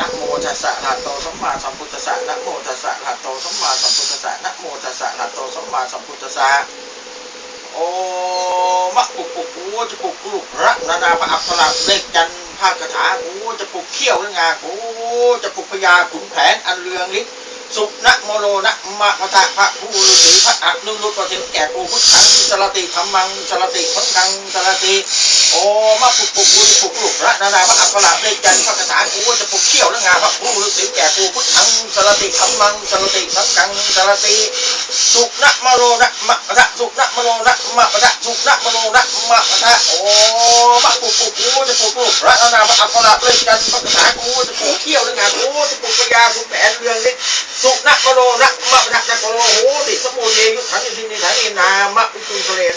นะโมตัสสะหะโตสัมมาสัมพุทธัสสะนะโมตัสสะหะโตสัมมาสัมพุทธัสสะนะโมตัสสะหะโตสัมมาสัมพุทธัสสะโอมะปุกปุกกูจะปลุกลูกรักนานาพระอัปรเลขจันภาคคาถากูจะปลุกเขี้ยวเรื่องากูจะปลุกพญาขุนแผนอันเรืองฤทธิ์สุนะโมโลนะมะพะทะพระผู้ฤาษีพระอักนุรุตประเทศแก่กูพุทธังสรติธรรมังสรติพังคังสรติโอ้มาปลุกปลุกกูจะปลุกลูก นานาพระอัปราเลขจันพระคาถากูจะปลุกเขี้ยวเรื่องงาพระผู้ฤาษีแก่กูพุทธังสรติธรรมังสรติพังคังสรติสุนะมโรนะมะปะสุนะมโรนะมะปะสุนะมโรนะมะปะโอ้มะปุกปุกกูจะปลุกปลุกพระนาพระอัปราเลยกันพระคาถากูจะปลุกเขี้ยวด้วยงานกูจะปลุกปัญญาสุแผนเรื่องฤทธิ์สุนะมโรนะมะปะทะนะโกโลโหติสมุเยยุทธันตินิฐานินามะปิตุสเลน